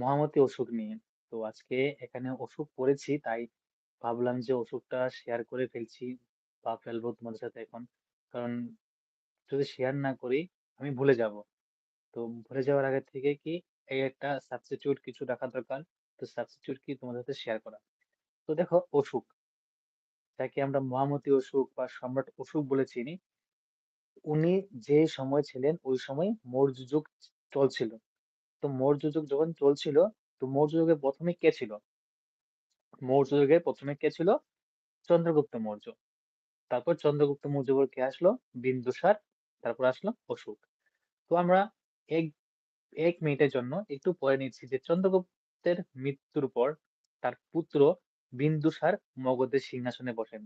মহামতি অসুখ নিয়ে। তো আজকে এখানে অসুখ পড়েছি তাই ভাবলাম যে অসুখটা শেয়ার করে ফেলছি বা ফেলব তোমাদের সাথে এখন। কারণ যদি শেয়ার না করি আমি ভুলে যাব। তো ভুলে যাওয়ার আগে থেকে কি এই একটা সাবস্টিটিউট কিছু রাখা দরকার। তো সাবস্টিটিউট কি তোমাদের সাথে শেয়ার করা। তো দেখো অসুখ, যাকে আমরা মহামতি অসুখ বা সম্রাট অসুখ বলে চিনি, উনি যে সময় ছিলেন ওই সময় মৌর্য যুগ চলছিল। তো মৌর্য যুগ যখন চলছিল, তো মৌর্য যুগে ১ম এ কে ছিল? মৌর্য যুগে ১ম এ কে ছিল? চন্দ্রগুপ্ত মৌর্য। তারপর চন্দ্রগুপ্ত মৌর্য পর কে আসলো? বিন্দুসার, তারপর আসলো অশোক। তো আমরা এক ১ মিনিটের জন্য একটু পড়ে নিচ্ছি যে চন্দ্রগুপ্তের মৃত্যুর পর তার পুত্র বিন্দুসার মগধের সিংহাসনে বসেন।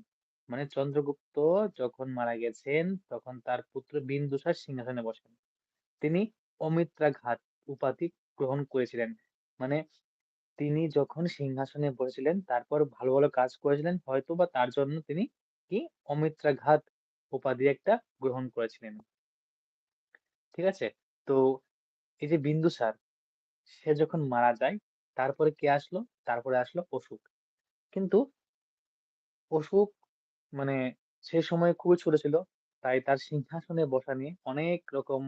মানে চন্দ্রগুপ্ত যখন মারা গেছেন তখন তার পুত্র বিন্দুসার সিংহাসনে বসেন। তিনি অমিত্রাঘাত উপাধি গ্রহণ করেছিলেন। মানে তিনি যখন সিংহাসনে বসেছিলেন তারপর ভালো, ভালো কাজ করেছিলেন হয়তোবা তার জন্য তিনি কি অমিত্রাঘাত উপাধি একটা গ্রহণ করেছিলেন। ঠিক আছে? তো এই যে বিন্দুসার সে যখন মারা যায় তারপরে কে আসলো? তারপরে আসলো অশোক। কিন্তু অশোক মানে সে সময় খুবই ছোট ছিল। তাই তার সিংহাসনে বসা নিয়ে অনেক রকম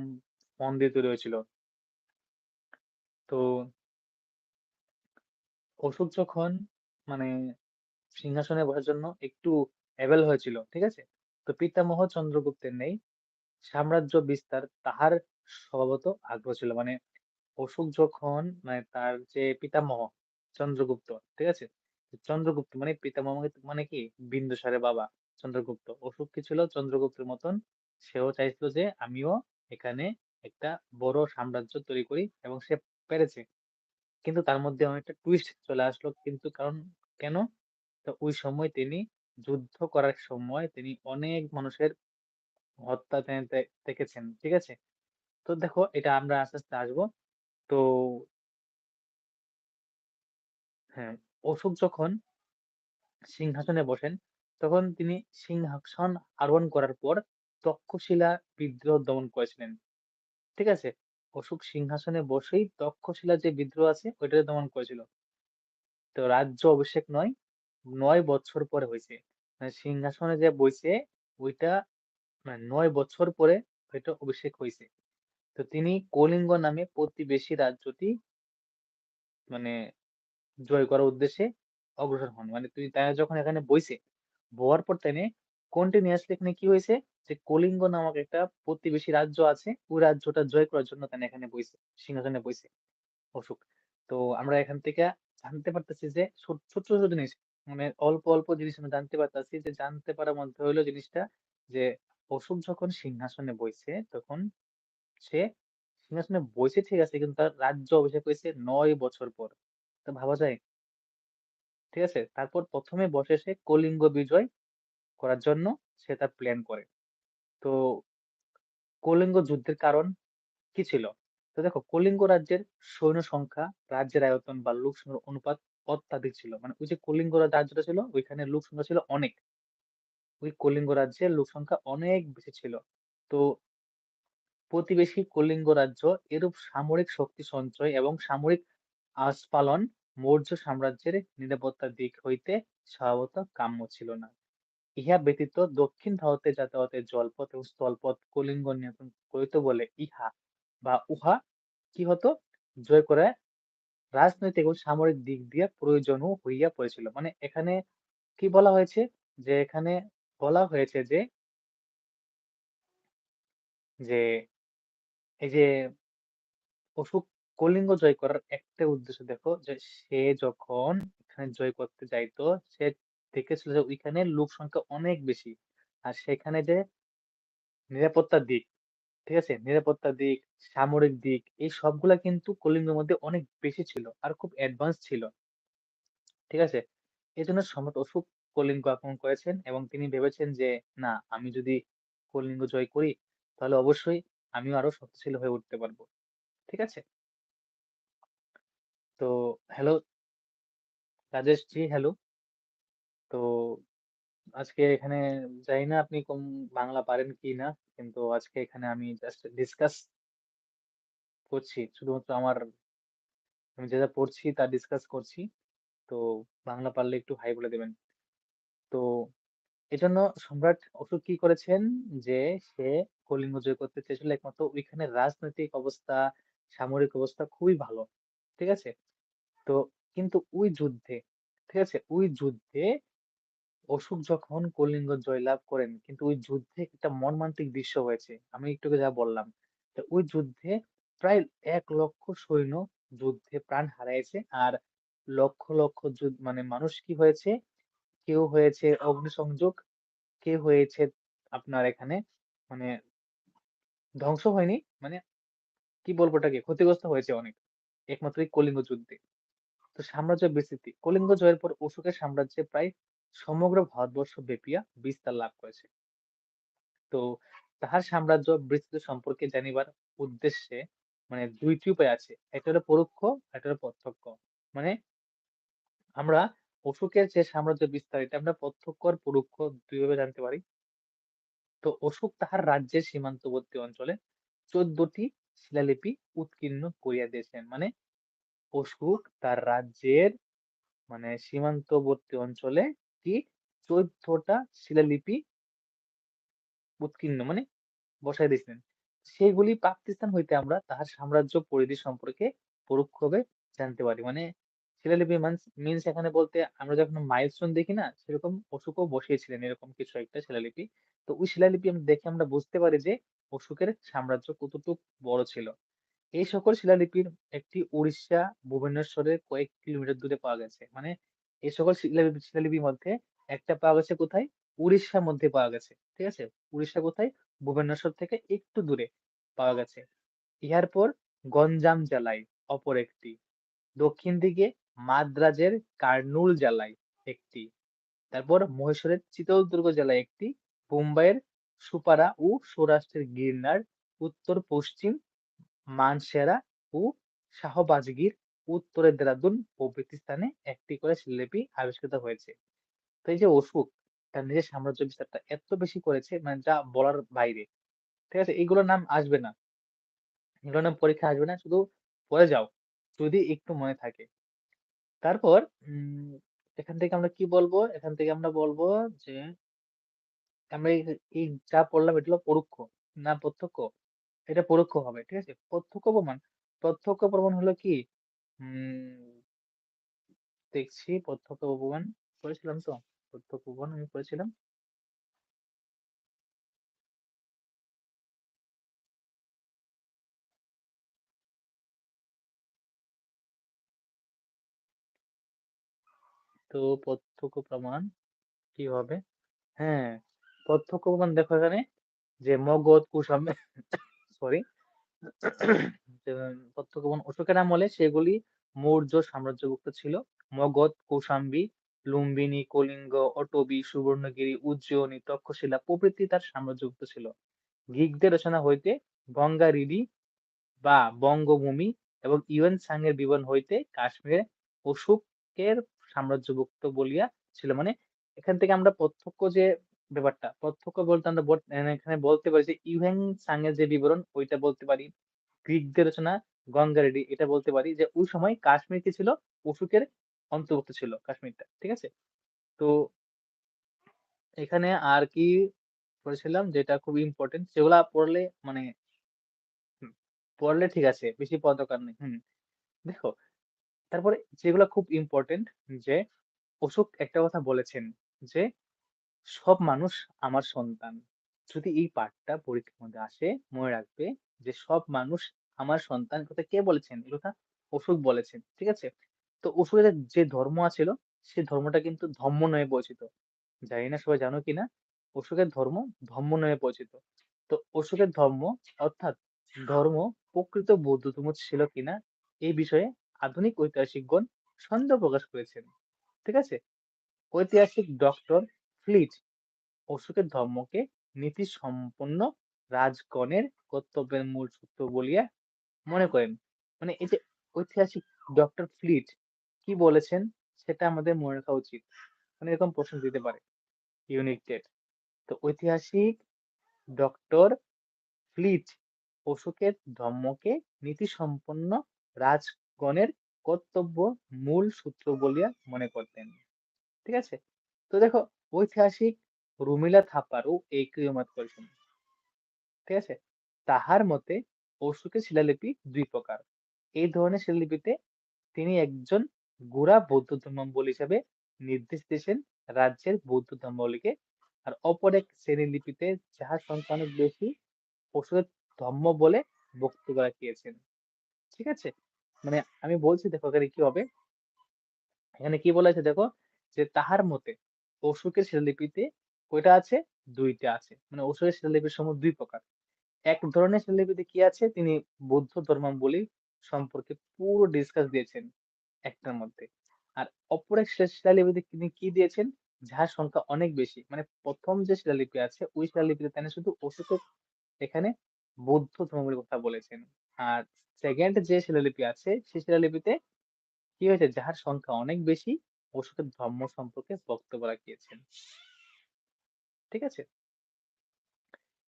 মন্দির তৈরি হয়েছিল। তো অশোক যখন মানে সিংহাসনে বসার জন্য একটু এবেল হয়েছিল, ঠিক আছে? তো পিতামহ চন্দ্রগুপ্তের নেই সাম্রাজ্য বিস্তার তাহার স্বভাবত আগ্রহ ছিল। মানে অশোক যখন মানে তার যে পিতামহ চন্দ্রগুপ্ত, ঠিক আছে? চন্দ্রগুপ্ত মানে পিতামহ মানে কি বিন্দুসারের বাবা চন্দ্রগুপ্ত। অশোক কি ছিল চন্দ্রগুপ্তের মতন সেও চাইছিল যে আমিও এখানে একটা বড় সাম্রাজ্য তৈরি করি এবং সে পেরেছে। কিন্তু তার মধ্যে অনেকটা টুইস্ট চলে আসলো কিন্তু কারণ কেন? তো ওই সময় তিনি যুদ্ধ করার সময় তিনি অনেক মানুষের হত্যা তিনি দেখেছেন। ঠিক আছে? তো দেখো এটা আমরা আস্তে, আস্তে আসব। তো হ্যাঁ, অশোক যখন সিংহাসনে বসেন, তখন তিনি সিংহাসন আরোহণ করার পর তক্ষশিলা বিদ্রোহ দমন করেছিলেন। ঠিক আছে? অশোক সিংহাসনে বসেই তক্ষশিলা যে বিদ্রোহ আছে ওইটাকে দমন করেছিল। তো রাজ্য অভিষেক নয়, ৯ বছর পরে হইছে। মানে সিংহাসনে যে বইছে ওইটা মানে ৯ বছর পরে হয়তো অভিষেক হইছে। তো তিনি কলিঙ্গ নামে প্রতিবেশী রাজ্যটি মানে জয় করার উদ্দেশ্যে অগ্রসর হন। মানে তিনি তারা যখন এখানে বইছে, বওয়ার পর তিনি কন্টিনিউয়াসলি এখানে কি হইছে? যে কলিঙ্গ নামক একটা প্রতিবেশী রাজ্য আছে, ওই রাজ্যটা জয় করার জন্য তিনি এখানে বইছে, সিংহাসনে বইছে অশোক। তো আমরা এখান থেকে জানতে পারতেছি যে ছোট, ছোট, জিনিস মানে অল্প, অল্প জিনিস আমরা জানতে পারতাছি যে জানতে পারার মধ্যে হইল জিনিসটা যে অশোক যখন সিংহাসনে বইছে তখন সে সিংহাসনে বইছে ঠিক আছে কিন্তু তার রাজ্য অভিষেক হইছে ৯ বছর পর। তো ভাবা যায়? ঠিক আছে? তারপর ১ম এ বসে সে কলিঙ্গ বিজয় করার জন্য সে তার প্ল্যান করে। তো কলিঙ্গ যুদ্ধের কারণ কি ছিল? তো দেখো কলিঙ্গ রাজ্যের সৈন্য সংখ্যা, রাজ্যের আয়তন বা লোক সংখ্যার অনুপাত অত্যাধিক ছিল। মানে ওই যে কলিঙ্গ রাজ্যটা ছিল ওইখানে লোক সংখ্যা ছিল অনেক। ওই কলিঙ্গ রাজ্যের লোক সংখ্যা অনেক বেশি ছিল। তো প্রতিবেশী কলিঙ্গ রাজ্য এরূপ সামরিক শক্তি সঞ্চয় এবং সামরিক আস্ফালন মৌর্য সাম্রাজ্যের নিরাপত্তার দিক হইতে স্বভাবত কাম্য ছিল না। ইহা ব্যতীত দক্ষিণ ভারতে যাতায়াতের জলপথ এবং স্থলপথ কলিঙ্গ নিয়ন্ত্রণ করিত বলে ইহা বা উহা কি হতো জয় করে রাজনৈতিক এবং সামরিক দিক দিয়ে প্রয়োজনও হইয়া পড়েছিল। মানে এখানে কি বলা হয়েছে? যে এখানে বলা হয়েছে যে যে এই যে অশোক কলিঙ্গ জয় করার একটা উদ্দেশ্য দেখো যে সে যখন এখানে জয় করতে যাইতো, সে দেখেছিল যে ওইখানে লোক সংখ্যা অনেক বেশি। আর সেখানে যে নিরাপত্তার দিক, ঠিক আছে? নিরাপত্তার দিক, সামরিক দিক এই সবগুলা কিন্তু কলিঙ্গের মধ্যে অনেক বেশি ছিল। আর খুব অ্যাডভান্স ছিল। ঠিক আছে? এজন্য সম্রাট অশোক কলিঙ্গ আক্রমণ করেছেন এবং তিনি ভেবেছেন যে না আমি যদি কলিঙ্গ জয় করি তাহলে অবশ্যই আমিও আরও শক্তিশালী হয়ে উঠতে পারব। ঠিক আছে? তো হ্যালো রাজেশ জি হ্যালো। তো আজকে এখানে জানি না আপনি কোন বাংলা পারেন কিনা? কিন্তু আজকে এখানে আমি জাস্ট ডিসকাস করছি। শুধুমাত্র আমার আমি যা, যা পড়ছি তা ডিসকাস করছি। তো বাংলা পারলে একটু হাই বলে দিবেন। তো এজন্য সম্রাট অশোক কি করেছেন যে সে কলিঙ্গ জয় করতে চেয়েছিল একমাত্র ওইখানে রাজনৈতিক অবস্থা, সামরিক অবস্থা খুবই ভালো। ঠিক আছে? তো কিন্তু ওই যুদ্ধে, ঠিক আছে? ওই যুদ্ধে অশোক যখন কলিঙ্গ জয়লাভ করেন কিন্তু ওই যুদ্ধে একটা মর্মান্তিক দৃশ্য হয়েছে। আমি একটু যা বললাম। তো ওই যুদ্ধে প্রায় ১ লক্ষ সৈন্য যুদ্ধে প্রাণ হারিয়েছে। আর লক্ষ, লক্ষ যুদ মানে মানুষ কি হয়েছে? কেউ হয়েছে অগ্নিসংযোগ, কেউ হয়েছে আপনার এখানে মানে ধ্বংস হয়নি। মানে কি বলব ওটাকে? ক্ষতিগ্রস্ত হয়েছে অনেক। একমাত্র এই কলিঙ্গ যুদ্ধে। তো সাম্রাজ্য বিস্তৃতি। কলিঙ্গ জয়ের পর অশোকের সাম্রাজ্যে প্রায় সমগ্র ভারতবর্ষ ব্যাপিয়া বিস্তার লাভ করেছে। তো তাহার সাম্রাজ্য বিস্তৃত সম্পর্কে জানিবার উদ্দেশ্যে মানে ২ টি উপায় আছে। একটা হলো পরোক্ষ, একটা হলো প্রত্যক্ষ। মানে আমরা অশোকের যে সাম্রাজ্য বিস্তার এটা আমরা প্রত্যক্ষ আর পরোক্ষ ২ ভাবে জানতে পারি। তো অশোক তাহার রাজ্যের সীমান্তবর্তী অঞ্চলে চোদ্দটি শিলালিপি উৎকীর্ণ করিয়া দিয়েছেন। মানে অশোক তার রাজ্যের মানে সীমান্তবর্তী অঞ্চলে কি ১৪ টা শিলালিপি উৎকীর্ণ মানে বসায় দিয়েছিলেন। সেগুলি প্রাপ্তিস্থান হইতে আমরা তাহার সাম্রাজ্য পরিধি সম্পর্কে পরোক্ষভাবে জানতে পারি। মানে শিলালিপি মানস এখানে বলতে আমরা যখন মাইলস্টোন দেখি না? সেরকম অশোকও বসিয়েছিলেন এরকম কিছু একটা শিলালিপি। তো ওই শিলালিপি দেখে আমরা বুঝতে পারি যে অশোকের সাম্রাজ্য কতটুক বড় ছিল। এই সকল শিলালিপির একটি উড়িষ্যা, ভুবনেশ্বরের কয়েক কিলোমিটার দূরে পাওয়া গেছে। মানে এই সকল শিলালিপি শিলালিপির মধ্যে একটা পাওয়া গেছে কোথায়? উড়িষ্যার মধ্যে পাওয়া গেছে। ঠিক আছে? উড়িষ্যা কোথায়? ভুবনেশ্বর থেকে একটু দূরে পাওয়া গেছে। ইহার পর গঞ্জাম জেলায় অপর একটি। দক্ষিণ দিকে মাদ্রাজের কার্নুল জেলায় একটি। তারপর মহীশূরের চিতলদুর্গ জেলায় একটি, বোম্বাইয়ের সুপারা ও সৌরাষ্ট্রের গিরনার, উত্তর-পশ্চিম মানসেরা ও শাহবাজগীর, উত্তরে দেরাদুন প্রভৃতি স্থানে একটি করে শিলালিপি আবিষ্কৃত হয়েছে। তো এই যে অশোক তার নিজের সাম্রাজ্য বিস্তারটা এত বেশি করেছে মানে যা বলার বাইরে। ঠিক আছে? এগুলোর নাম আসবে না। এগুলোর নাম পরীক্ষায় আসবে না। শুধু পড়ে যাও। যদি একটু মনে থাকে। তারপর এখান থেকে আমরা কি বলব? এখান থেকে আমরা বলব যে আমরা এই যা পড়লাম এটা হলো পরোক্ষ, না প্রত্যক্ষ? এটা পরোক্ষ হবে। ঠিক আছে? প্রত্যক্ষ প্রমাণ? প্রত্যক্ষ প্রমাণ হলো কি? দেখছি প্রত্যক্ষ প্রমাণ পড়েছিলাম তো? প্রত্যক্ষ প্রমাণ আমি পড়েছিলাম। তো প্রত্যক্ষ প্রমাণ কি হবে? হ্যাঁ, প্রত্যক্ষ প্রমাণ দেখো এখানে যে মগধ, কৌশাম্বী সরি প্রত্যক্ষ অশোকের আমলে সেগুলি মৌর্য সাম্রাজ্যভুক্ত ছিল। মগধ, কৌশাম্বী, লুম্বিনী, কলিঙ্গ, অটবী, সুবর্ণগিরি, উজ্জয়িনী, তক্ষশিলা প্রভৃতি তার সাম্রাজ্যভুক্ত ছিল। গ্রিকদের রচনা হইতে গঙ্গা রিডি বা বঙ্গভূমি এবং ইউয়েন সাং এর বিবরণ হইতে কাশ্মীরে অশোকের সাম্রাজ্যভুক্ত বলিয়া ছিল। মানে এখান থেকে আমরা প্রত্যক্ষ যে ব্যাপারটা, প্রত্যক্ষ বলতে আমরা এখানে বলতে পারি যে ইউয়েন সাং এর যে বিবরণ ওইটা বলতে পারি। গ্রিকদের রচনা গঙ্গা রেডি এটা বলতে পারি যে ওই সময় কাশ্মীর কি ছিল? অশোকের অন্তর্ভুক্ত ছিল কাশ্মীরটা। ঠিক আছে? তো এখানে আর কি পড়েছিলাম যেটা খুব ইম্পোর্টেন্ট সেগুলা পড়লে মানে পড়লে ঠিক আছে। বেশি পড়ার দরকার নেই। হুম। দেখো তারপরে যেগুলা খুব ইম্পর্টেন্ট যে অশোক একটা কথা বলেছেন যে, "সব মানুষ আমার সন্তান।" যদি এই পার্টটা পরীক্ষার মধ্যে আসে মনে রাখবে যে, "সব মানুষ আমার সন্তান" কথা কে বলেছেন? এ কথা অশোক বলেছেন। ঠিক আছে? তো অশোকের যে ধর্ম আছিল সে ধর্মটা কিন্তু ধম্ম নামে পরিচিত। জানি না সবাই জানো কিনা? অশোকের ধর্ম ধম্ম নামে পরিচিত। তো অশোকের ধর্ম অর্থাৎ ধর্ম প্রকৃত বৌদ্ধ ধর্ম ছিল কিনা এই বিষয়ে আধুনিক ঐতিহাসিকগণ সন্দেহ প্রকাশ করেছেন। ঠিক আছে? ঐতিহাসিক ডক্টর ফ্লিট অশোকের ধর্মকে নীতিসম্পন্ন রাজগণের কর্তব্যের মূল সূত্র বলিয়া মনে করেন। মানে এই যে ঐতিহাসিক ডক্টর ফ্লিট কি বলেছেন সেটা আমাদের মনে রাখা উচিত। মানে এরকম প্রশ্ন দিতে পারে। Unit test. তো ঐতিহাসিক ডক্টর ফ্লিট অশোকের ধর্মকে নীতিসম্পন্ন রাজগণের কর্তব্য মূল সূত্র বলিয়া মনে করতেন। ঠিক আছে? তো দেখো ঐতিহাসিক রুমিলা থাপারও একই মত করেছেন। ঠিক আছে? তাহার মতে অশোকের শিলালিপি দুই প্রকার। এই ধরনের শিলালিপিতে তিনি একজন গোঁড়া বৌদ্ধ ধর্মাবলম্বী হিসেবে নির্দেশ দিয়েছেন রাজ্যের বৌদ্ধ ধর্মাবলম্বীকে। আর অপর এক শ্রেণির লিপিতে যাহার সংখ্যা অনেক বেশি অশোকের ধর্ম বলে বক্তব্য রাখিয়েছেন। ঠিক আছে? মানে আমি বলছি দেখো এখানে কি হবে এখানে কি বলেছে দেখো যে তাহার মতে অশোকের শিলালিপিতে কয়টা আছে? দুইটা আছে। মানে অশোকের শিলালিপির সমূহ দুই প্রকার। এক ধরনের শিলালিপিতে কি আছে? তিনি বৌদ্ধ ধর্মাবলম্বী সম্পর্কে পুরো ডিসকাস দিয়েছেন একটার মধ্যে। আর অপর এক শিলালিপিতে তিনি কি দিয়েছেন? যাহার সংখ্যা অনেক বেশি। মানে প্রথম যে শিলালিপি আছে, ওই শিলালিপিতে তিনি শুধু অশোকের এখানে বৌদ্ধ ধর্মের কথা বলেছেন। আর সেকেন্ড যে শিলালিপি আছে, সেই শিলালিপিতে কি হয়েছে? যাহার সংখ্যা অনেক বেশি অশোকের ধর্ম সম্পর্কে বক্তব্য রাখিয়েছেন। ঠিক আছে?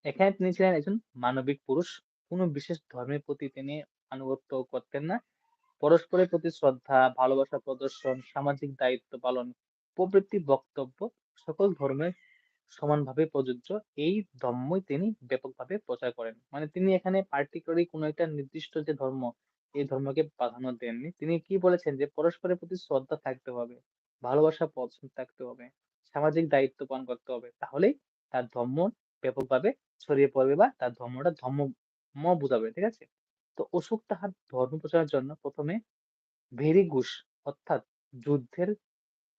এখানে তিনি ছিলেন একজন মানবিক পুরুষ। কোন বিশেষ ধর্মের প্রতি তিনি আনুগত্য করতেন না। পরস্পরের প্রতি শ্রদ্ধা, ভালোবাসা প্রদর্শন, সামাজিক দায়িত্ব পালন প্রভৃতি বক্তব্য সকল ধর্মে সমানভাবে প্রযোজ্য। এই ধর্মই তিনি ব্যাপকভাবে প্রচার করেন। মানে তিনি এখানে পার্টিকুলারলি কোন একটা নির্দিষ্ট যে ধর্ম, এই ধর্মকে প্রাধান্য দেননি। তিনি কি বলেছেন যে পরস্পরের প্রতি শ্রদ্ধা থাকতে হবে, ভালোবাসা পছন্দ থাকতে হবে, সামাজিক দায়িত্ব পালন করতে হবে। তাহলেই তার ধর্ম ব্যাপকভাবে ছড়িয়ে পড়বে বা তার ধর্মটা ধর্মম বুঝাবে। ঠিক আছে? তো অশোক তাহার ধর্ম প্রচারের জন্য প্রথমে ভেরি ঘুষ অর্থাৎ যুদ্ধের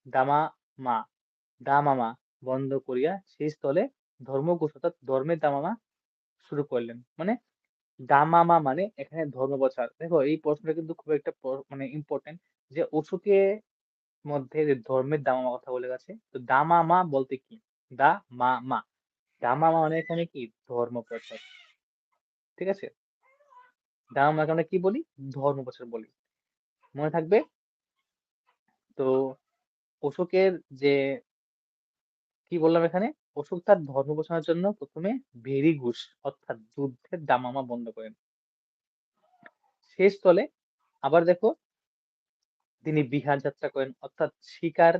দামামা দামামা বন্ধ করিয়া সেই স্থলে ধর্মঘোষ অর্থাৎ ধর্মের দামামা শুরু করলেন। মানে দামামা মানে এখানে ধর্ম প্রচার। দেখো, এই প্রশ্নটা কিন্তু খুব একটা মানে ইম্পোর্টেন্ট যে অশোকের মধ্যে যে ধর্মের দামামা কথা বলে গেছে। তো দামামা বলতে কি? দা-মা-মা। দামামা মানে এখানে কি? ধর্ম প্রচার। ঠিক আছে? দামামাকে আমরা কি বলি? ধর্ম প্রচার বলি। মনে থাকবে? তো অশোকের যে, কি বললাম এখানে? অশোক তার ধর্ম প্রচারের জন্য ১ম এ ভেরি ঘুষ অর্থাৎ যুদ্ধের দামামা বন্ধ করেন। সেই স্থলে আবার দেখো তিনি বিহার যাত্রা করেন অর্থাৎ শিকার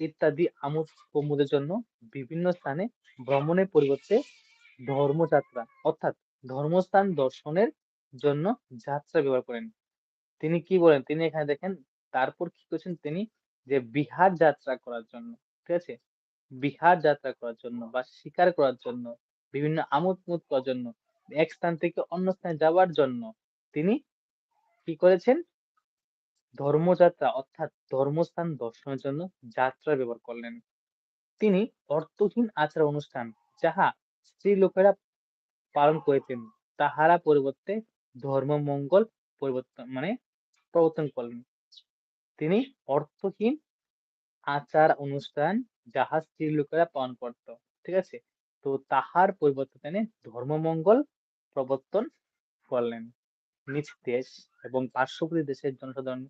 ইত্যাদি আমোদ-প্রমোদের জন্য বিভিন্ন স্থানে ভ্রমণের পরিবর্তে ধর্মযাত্রা অর্থাৎ ধর্মস্থান দর্শনের জন্য যাত্রা ব্যবহার করেন। তিনি কি বলেন? তিনি এখানে দেখেন তারপর কি করেছেন তিনি যে বিহার যাত্রা করার জন্য, ঠিক আছে? বিহার যাত্রা করার জন্য বা শিকার করার জন্য, বিভিন্ন আমোদ-প্রমোদ করার জন্য, এক স্থান থেকে অন্য স্থানে যাওয়ার জন্য তিনি কি করেছেন? ধর্মযাত্রা অর্থাৎ ধর্মস্থান দর্শনের জন্য যাত্রা ব্যবহার করলেন। তিনি অর্থহীন আচার-অনুষ্ঠান যাহা স্ত্রী লোকেরা পালন করিতেন তাহারা পরিবর্তে ধর্মমঙ্গল পরিবর্তন মানে প্রবর্তন করলেন। তিনি অর্থহীন আচার-অনুষ্ঠান যাহা স্ত্রীলোকেরা পালন করত। ঠিক আছে? তো তাহার পরিবর্তে তিনি ধর্মমঙ্গল প্রবর্তন করলেন। নিজ দেশ এবং পার্শ্ববর্তী দেশের জনসাধারণ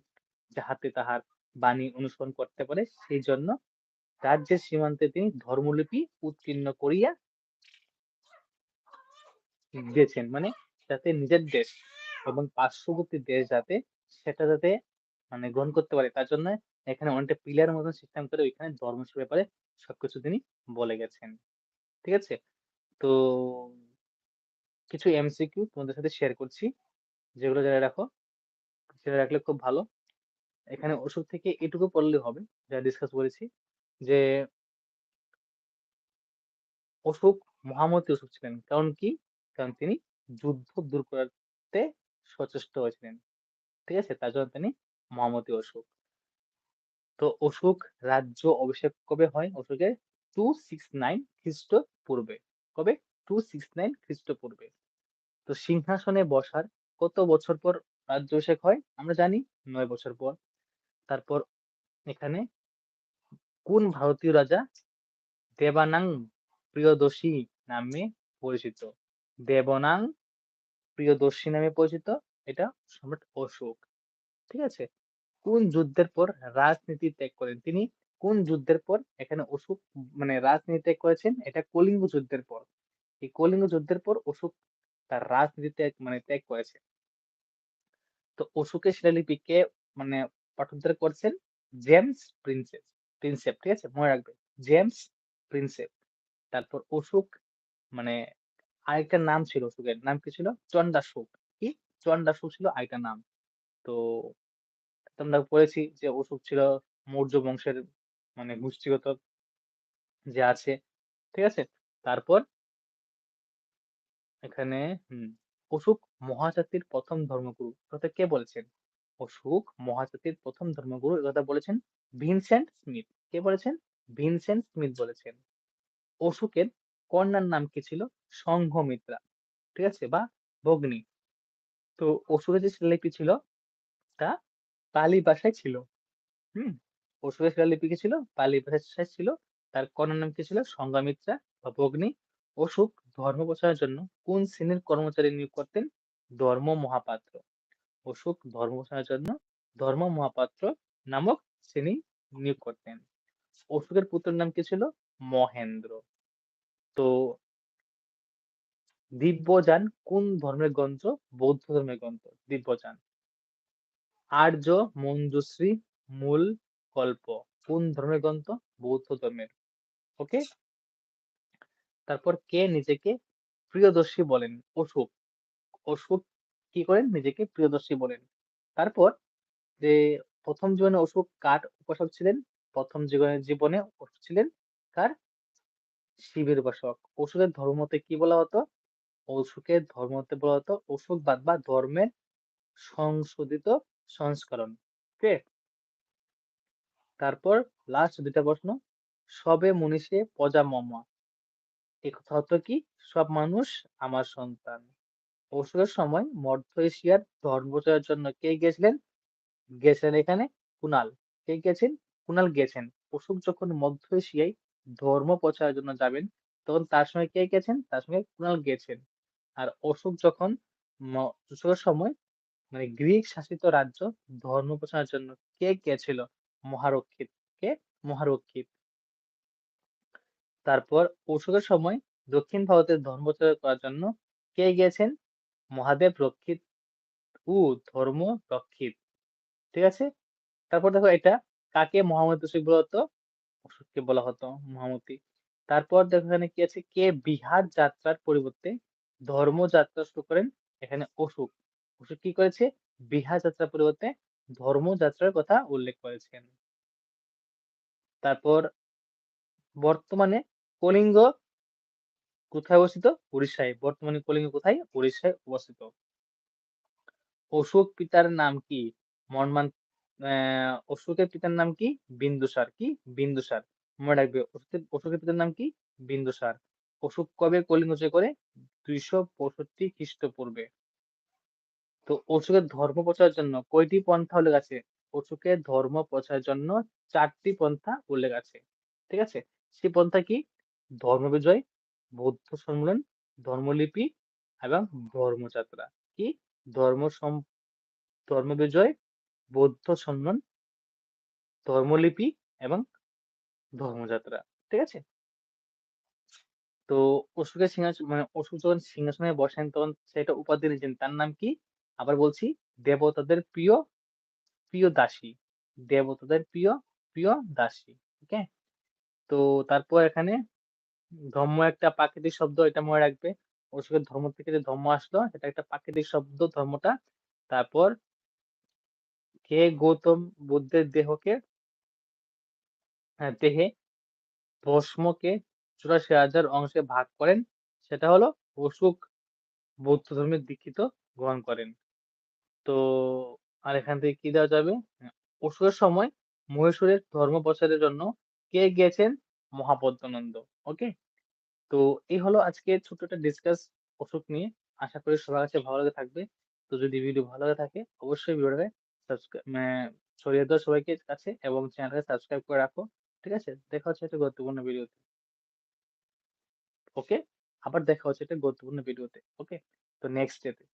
যাহাতে তাহার বাণী অনুসরণ করতে পারে, সেই জন্য রাজ্যের সীমান্তে তিনি ধর্মলিপি উৎকীর্ণ করিয়া দিয়েছেন। মানে যাতে নিজের দেশ এবং পার্শ্ববর্তী দেশ যাতে সেটা যাতে মানে গ্রহণ করতে পারে, তার জন্য এখানে অনেকটা পিলার মতন সিস্টেম করে ওইখানে ধর্মের ব্যাপারে সবকিছু তিনি বলে গেছেন। ঠিক আছে? তো কিছু এমসিকিউ তোমাদের সাথে শেয়ার করছি। যেগুলো জেনে রাখো। জেনে রাখলে খুব ভালো। এখানে অশোক থেকে এটুকু পড়লেই হবে, যা ডিসকাস করেছি, যে অশোক মহামতি অশোক ছিলেন। কারণ কি? কারণ তিনি যুদ্ধ দূর করতে সচেষ্ট হয়েছিলেন। ঠিক আছে? তার জন্য তিনি মহামতি অশোক। তো অশোক রাজ্য অভিষেক কবে হয়? অশোকের 269 খ্রিস্টপূর্বে। কবে? 269 খ্রিস্টপূর্বে। তো সিংহাসনে বসার কত বছর পর রাজ্যাভিষেক হয়? আমরা জানি ৯ বছর পর। তারপর এখানে কোন ভারতীয় রাজা দেবানাং প্রিয়দর্শী নামে পরিচিত? দেবনাং প্রিয়দর্শী নামে পরিচিত এটা সম্রাট অশোক। ঠিক আছে? কোন যুদ্ধের পর রাজনীতি ত্যাগ করেন? তিনি কোন যুদ্ধের পর এখানে অশোক মানে রাজনীতি ত্যাগ করেছেন? এটা কলিঙ্গ যুদ্ধের পর। এই কলিঙ্গ যুদ্ধের পর অশোক তার রাজনীতি ত্যাগ মানে ত্যাগ করেছে। তো অশোকের শিলালিপি কে মানে পাঠোদ্ধার করছেন জেমস প্রিন্সেপ প্রিন্সেপ, ঠিক আছে মনে রাখবে, জেমস প্রিন্সেপ তারপর অশোক মানে আরেকটা নাম ছিল অশোকের, নাম কি ছিল চন্ডাশোক কি চন্ডাশোক ছিল আরেকটা নাম তো তোমরা পড়েছি যে অশোক ছিল, মৌর্য বংশের মানে গোষ্ঠীগত যে আছে। ঠিক আছে? তারপর এখানে, হুম অশোক মহাজাতির প্রথম ধর্মগুরু। কথা কে বলেছেন? অশোক মহাজাতির প্রথম ধর্মগুরু কথা বলেছেন ভিনসেন্ট স্মিথ। কে বলেছেন? ভিনসেন্ট স্মিথ বলেছেন। অশোকের কন্যার নাম কি ছিল? সংঘমিত্রা। ঠিক আছে? বা ভগ্নী। তো অশোকের যে শিলালিপি ছিল? তা পালি ভাষায় ছিল। হুম? অশোকের শিলালিপি কি ছিল, পালি ভাষায় ছিল। তার কন্যার নাম কি ছিল? সংঘমিত্রা বা ভগ্নী। অশোক ধর্ম প্রচারের জন্য কোন শ্রেণির কর্মচারী নিয়োগ করতেন? ধর্ম মহাপাত্র। অশোক ধর্ম প্রচারের জন্য ধর্ম মহাপাত্র নামক শ্রেণি নিয়োগ করতেন। অশোকের পুত্রের নাম কি ছিল? মহেন্দ্র। তো দিব্যযান কোন ধর্মের গ্রন্থ? বৌদ্ধ ধর্মের গ্রন্থ? দিব্যযান। আর্য, মঞ্জুশ্রী, মূল, কল্প। কোন ধর্মের গ্রন্থ? বৌদ্ধ ধর্মের। ওকে তারপর কে নিজেকে প্রিয়দর্শী বলেন? অশোক। অশোক কি করেন? নিজেকে প্রিয়দর্শী বলেন। তারপর যে প্রথম জীবনে অশোক কার উপাসক ছিলেন? প্রথম জীবনে জীবনে অশোক ছিলেন কার? শিবের উপাসক অশোকের ধর্মতে কি বলা হতো? অশোকের ধর্মতে বলা হতো অশোকবাদ বা ধর্মের সংশোধিত সংস্করণ ওকে তারপর লাস্ট দুটা প্রশ্ন, সবে মনীষে প্রজা মমা। এ কথা হতো কি? সব মানুষ আমার সন্তান। অশোকের সময় মধ্য এশিয়ার ধর্ম প্রচারের জন্য কে গেছিলেন গেছেন এখানে কুনাল। কে গেছেন কুনাল গেছেন অশোক যখন মধ্য এশিয়ায় ধর্ম প্রচারের জন্য যাবেন, তখন তার সঙ্গে কে গেছেন তার সঙ্গে কুনাল গেছেন আর অশোক যখন সময় মানে গ্রিক শাসিত রাজ্য ধর্ম প্রচারের জন্য কে গেছিল মহারক্ষিত। কে? মহারক্ষিত। তারপর অশোকের সময় দক্ষিণ ভারতের ধর্ম প্রচার করার জন্য কে গিয়েছেন? মহাদেব রক্ষিত ও ধর্ম রক্ষিত। ঠিক আছে? তারপর দেখো এটা কাকে মহামতি অশোক বলা হতো? অশোককে বলা হতো মহামতি। তারপর দেখো এখানে কি আছে? কে বিহার যাত্রার পরিবর্তে ধর্ম যাত্রা শুরু করেন? এখানে অশোক। অশোক কি করেছে? বিহার যাত্রার পরিবর্তে ধর্মযাত্রার কথা উল্লেখ করেছেন। তারপর বর্তমানে কলিঙ্গ কোথায় অবস্থিত? উড়িষ্যায়। বর্তমানে কলিঙ্গ কোথায়? উড়িষ্যায় অবস্থিত। অশোক পিতার নাম কি? মনমান অশোকের পিতার নাম কি? বিন্দুসার। কি? বিন্দুসার। মনে রাখবে অশোকের পিতার নাম কি? বিন্দুসার। অশোক কবে কলিঙ্গ জয় করে? দুইশো পঁয়ষট্টি খ্রিস্টপূর্বে। তো অশোকের ধর্ম প্রচারের জন্য কয়টি পন্থা উল্লেখ আছে? অশোকের ধর্ম প্রচারের জন্য চারটি পন্থা উল্লেখ আছে। ঠিক আছে? সেই পন্থা কি? ধর্ম বিজয়, বৌদ্ধ সম্মেলন, ধর্মলিপি এবং ধর্মযাত্রা। কি? ধর্ম ধর্ম বিজয়, বৌদ্ধ সম্মেলন, ধর্মলিপি এবং ধর্মযাত্রা। ঠিক আছে? তো অশোকের সিংহাসন মানে অশোক যখন সিংহাসনে বসেন তখন সেটা উপাধি নিয়েছেন তার নাম কি? আবার বলছি, দেবতাদের প্রিয় প্রিয় দাসী। দেবতাদের প্রিয় প্রিয় দাসী ওকে তো তারপর এখানে ধর্ম একটা প্রাকৃতিক শব্দ এটা মনে রাখবে। অশোকের ধর্ম থেকে যে ধর্ম আসলো এটা একটা প্রাকৃতিক শব্দ ধর্মটা। তারপর কে গৌতম বুদ্ধের দেহকে হ্যাঁ দেহে ভস্মকে চুরাশি হাজার অংশে ভাগ করেন, সেটা হলো অশোক বৌদ্ধ ধর্মের দীক্ষিত গ্রহণ করেন। তো আর এখান থেকে কি দেওয়া যাবে? অশোকের সময় মহীশূরের ধর্ম প্রচারের জন্য কে গেছেন মহাপদ্মানন্দ। ওকে? তো এই হলো আজকে ছোট্ট একটা ডিসকাস অশোক নিয়ে। আশা করি সবার কাছে ভালো লাগে থাকবে। তো যদি ভিডিও ভালো লাগে থাকে, অবশ্যই ভিডিওটাকে সাবস্ক্রাইব মানে ছড়িয়ে দাও সবাইকে কাছে এবং চ্যানেলটাকে সাবস্ক্রাইব করে রাখো। ঠিক আছে? দেখা হচ্ছে একটা গুরুত্বপূর্ণ ভিডিওতে ওকে? আবার দেখা হচ্ছে একটা গুরুত্বপূর্ণ ভিডিওতে ওকে? তো নেক্সট ডেতে